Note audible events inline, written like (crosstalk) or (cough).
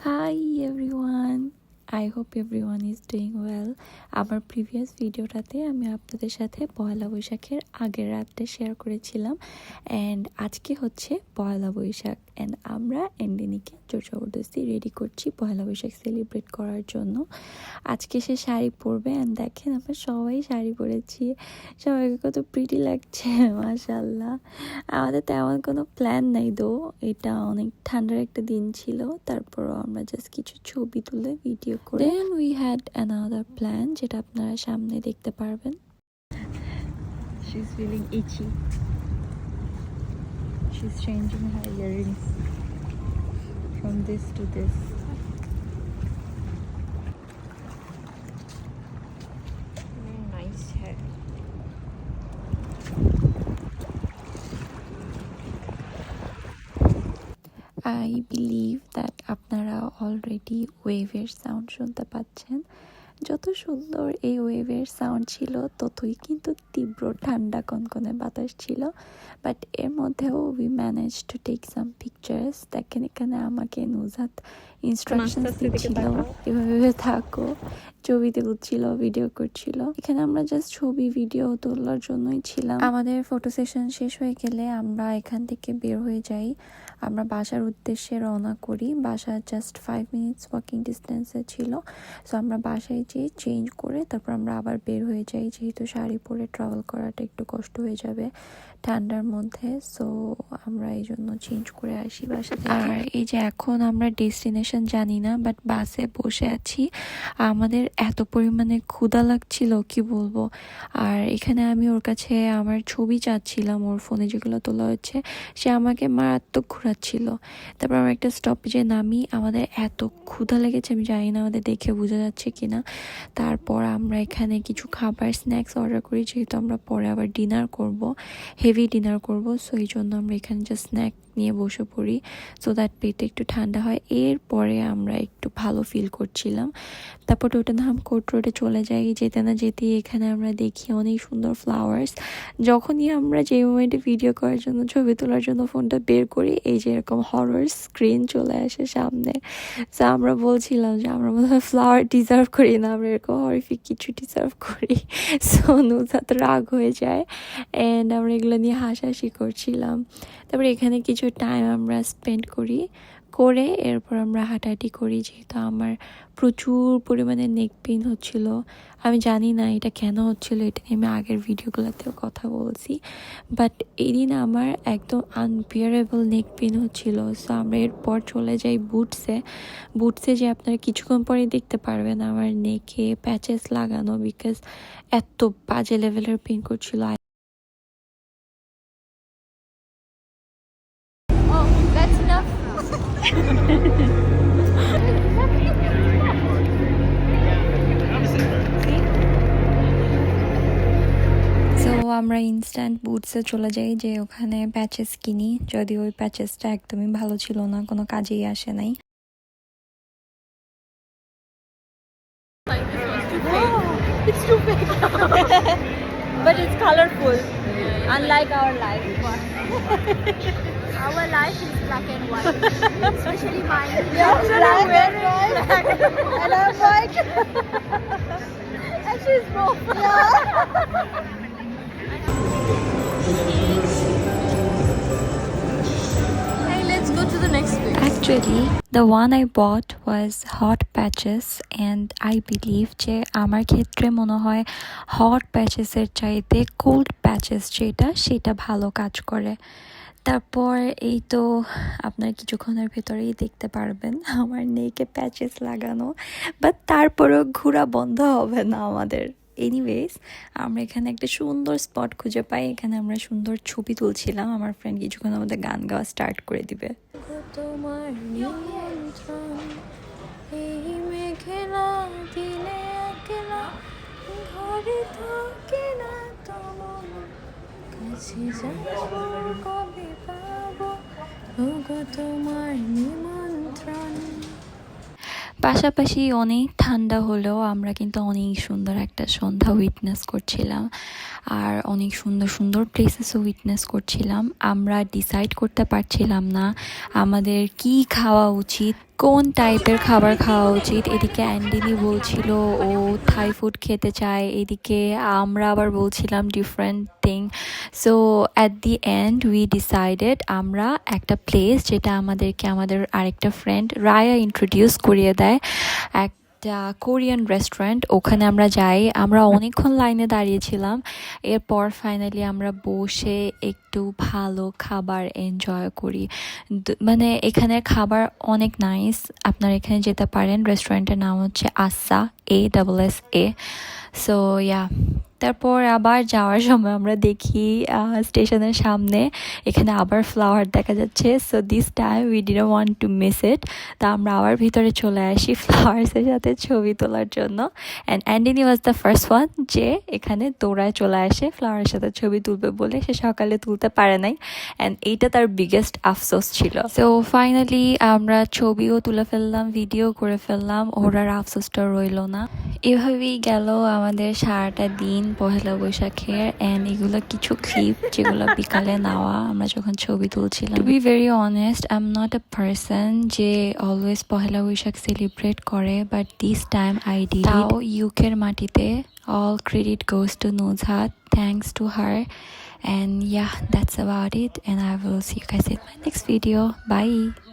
Hi everyone. I hope everyone is doing well আমার previous ভিডিওটাতে আমি আপনাদের সাথে পয়লা বৈশাখের আগের রাতটা শেয়ার করেছিলাম। অ্যান্ড আজকে হচ্ছে পয়লা বৈশাখ। অ্যান্ড আমরা এন্ডিনিকে জোর জবরদস্তি রেডি করছি পয়লা বৈশাখ সেলিব্রেট করার জন্য। আজকে সে শাড়ি পরবে অ্যান্ড দেখেন আমরা সবাই শাড়ি পরেছি। সবাইকে কত প্রিটি লাগছে (laughs) মাশাল্লাহ আমাদের তেমন কোনো প্ল্যান নাই দো এটা অনেক ঠান্ডার একটা দিন ছিল। তারপরও আমরা জাস্ট কিছু ছবি তুলে ভিডিও করে then we had another plan যেটা আপনারা সামনে দেখতে পারবেন She's feeling itchy. She's changing her earrings from this to this. Very nice hair. I believe that আপনারা অলরেডি ওয়েভের সাউন্ড শুনতে পাচ্ছেন। যত সুন্দর এই ওয়েভের সাউন্ড ছিল, ততই কিন্তু তীব্র ঠান্ডা কনকনে বাতাস ছিল। বাট এর মধ্যেও we manage to take some pictures দেখেন এখানে আমাকে নুজাত ইনস্ট্রাকশন আস্তে আস্তে দিচ্ছিল। এভাবে থাকো। ছবি তুলছিল ভিডিও করছিল। এখানে আমরা জাস্ট ছবি ভিডিও তোলার জন্যই ছিলাম। আমাদের ফটো সেশন শেষ হয়ে গেলে আমরা এখান থেকে বের হয়ে যাই। আমরা বাসার উদ্দেশ্যে রওনা করি। বাসা জাস্ট ফাইভ মিনিটস ওয়াকিং ডিস্টেন্সে ছিল। সো আমরা বাসায় যেয়ে চেঞ্জ করে তারপর আমরা আবার বের হয়ে যাই। যেহেতু শাড়ি পরে ট্রাভেল করাটা একটু কষ্ট হয়ে যাবে ঠান্ডার মধ্যে। সো আমরা এই জন্য চেঞ্জ করে আসি বাসা আর এই যে এখন আমরা ডেস্টিনেশন জানি না বাট বাসে বসে আছি। আমাদের এত পরিমাণে ক্ষুধা লাগছিল, কি বলব? আর এখানে আমি ওর কাছে আমার ছবি চাচ্ছিলাম, ওর ফোনে যেগুলো তোলা হচ্ছে সে আমাকে মারাত্মক ঘোরাচ্ছিল। তারপর আমার একটা স্টপেজে নামি, আমাদের এত ক্ষুধা লেগেছে, আমি জানি না আমাদের দেখে বোঝা যাচ্ছে কিনা। তারপর আমরা এখানে কিছু খাবার স্ন্যাক্স অর্ডার করি, যেহেতু আমরা পরে আবার ডিনার করব হেভি ডিনার করব সো এই জন্য আমরা এখানে জাস্ট স্ন্যাক নিয়ে বসে পড়ি সো দ্যাট পেটে একটু ঠান্ডা হয়। এরপরে আমরা একটু ভালো ফিল করছিলাম। তারপর টোটেনহাম কোর্ট রোডে চলে যাই, যেতে না যেতেই এখানে আমরা দেখি অনেক সুন্দর ফ্লাওয়ার্স যখনই আমরা যে মোমেন্টে ভিডিও করার জন্য, ছবি তোলার জন্য ফোনটা বের করি, এই যে এরকম হরর স্ক্রিন চলে আসে সামনে। তো আমরা বলছিলাম যে আমরা মনে হয় ফ্লাওয়ার ডিজার্ভ করি না, আমরা এরকম হরিফিক কিছু ডিজার্ভ করি। সো নুজাত রাগ হয়ে যায় অ্যান্ড আমরা এগুলো নিয়ে হাসাহাসি করছিলাম। তারপরে এখানে কিছু টাইম আমরা স্পেন্ড করি। করে এরপর আমরা হাঁটাহাঁটি করি, যেহেতু আমার প্রচুর পরিমাণে নেক পেইন হচ্ছিল। আমি জানি না এটা কেন হচ্ছিল, এটা নিয়ে আমি আগের ভিডিওগুলোতেও কথা বলছি। বাট এদিন আমার একদম আনবিয়ারেবল নেক পেইন হচ্ছিল। সো আমরা এরপর চলে যাই বুটসে বুটসে যে আপনারা কিছুক্ষণ পরে দেখতে পারবেন আমার নেকে প্যাচেস লাগানো বিকজ এত বাজে লেভেলের পেইন করছিল। আমরা ইনস্ট্যান্ট বুটসে চলে যাই যে ওখানে প্যাচেস কিনি যদি ওই প্যাচেসটা একদমই ভালো ছিল না, কোনো কাজেই আসে নাই big. (laughs) but it's colorful. Unlike our life. (laughs) our life is black and white. (laughs) Especially mine. Yeah, black and white. and I'm white. (laughs) and she's both. Yeah. (laughs) Actually, the one I bought was hot patches and I believe যে আমার ক্ষেত্রে মনে হয় hot প্যাচেসের চাইতে cold patches যেটা সেটা ভালো কাজ করে। তারপর এই তো আপনার কিছুক্ষণের ভেতরেই দেখতে পারবেন আমার নেকে প্যাচেস লাগানো বাট তারপরেও ঘোরা বন্ধ হবে না আমাদের। এনিওয়েজ আমরা এখানে একটা সুন্দর স্পট খুঁজে পাই। এখানে আমরা সুন্দর ছবি তুলছিলাম। আমার ফ্রেন্ড কিছুক্ষণ আমাদের গান গাওয়া স্টার্ট করে দিবে। তোমার নিয়ন্ত্রণ এই মেঘেলা দিলে একলা ঘরে থাকে না তোমার কাছে যাব, কবে পাবো? ওগো তোমার নিমন্ত্রণ। পাশাপাশি অনেক ঠান্ডা হলেও আমরা কিন্তু অনেক সুন্দর একটা সন্ধ্যা উইটনেস করছিলাম। আর অনেক সুন্দর সুন্দর প্লেসেসও উইটনেস করছিলাম। আমরা ডিসাইড করতে পারছিলাম না আমাদের কি খাওয়া উচিত, কোন টাইপের খাবার খাওয়া উচিত। এদিকে অ্যান্ডিনি বলছিল ও থাই ফুড খেতে চায়, এদিকে আমরা আবার বলছিলাম different thing so at the end we decided আমরা একটা প্লেস যেটা আমাদেরকে আমাদের আরেকটা ফ্রেন্ড রায়া ইন্ট্রোডিউস করিয়ে দেয়। একটা কোরিয়ান রেস্টুরেন্ট ওখানে আমরা যাই। আমরা অনেকক্ষণ লাইনে দাঁড়িয়েছিলাম। এরপর ফাইনালি আমরা বসে একটু ভালো খাবার এনজয় করি। মানে এখানের খাবার অনেক নাইস আপনারা এখানে যেতে পারেন। রেস্টুরেন্টের নাম হচ্ছে Asa A double S A so yeah তারপর আবার যাওয়ার সময় আমরা দেখি স্টেশনের সামনে এখানে আবার ফ্লাওয়ার দেখা যাচ্ছে। So this time we did want to miss it তা আমরা আবার ভিতরে চলে আসি ফ্লাওয়ার্সের সাথে ছবি তোলার জন্য। অ্যান্ড অ্যান্ডিনি ওয়াজ দ্য ফার্স্ট ওয়ান যে এখানে দৌড়ায় চলে আসে ফ্লাওয়ারের সাথে ছবি তুলবে বলে। সে সকালে তুলতে পারে নাই। অ্যান্ড এইটা তার বিগেস্ট আফসোস ছিল। সো ফাইনালি আমরা ছবিও তুলে ফেললাম ভিডিও করে ফেললাম। ওর আর আফসোসটা রইল না। এভাবেই গেল আমাদের সারাটা দিন। পহেলা বৈশাখের অ্যান্ড এগুলো কিছু ক্লিপ যেগুলো বিকালে নেওয়া আমরা যখন ছবি তুলছিলাম be very honest I am not a person যে অলওয়েজ পহেলা বৈশাখ সেলিব্রেট করে but this time I did তাও ইউকের মাটিতে all credit goes to Nuzhat. Thanks to her. And yeah, that's about it. And I will see you guys in my next video. Bye.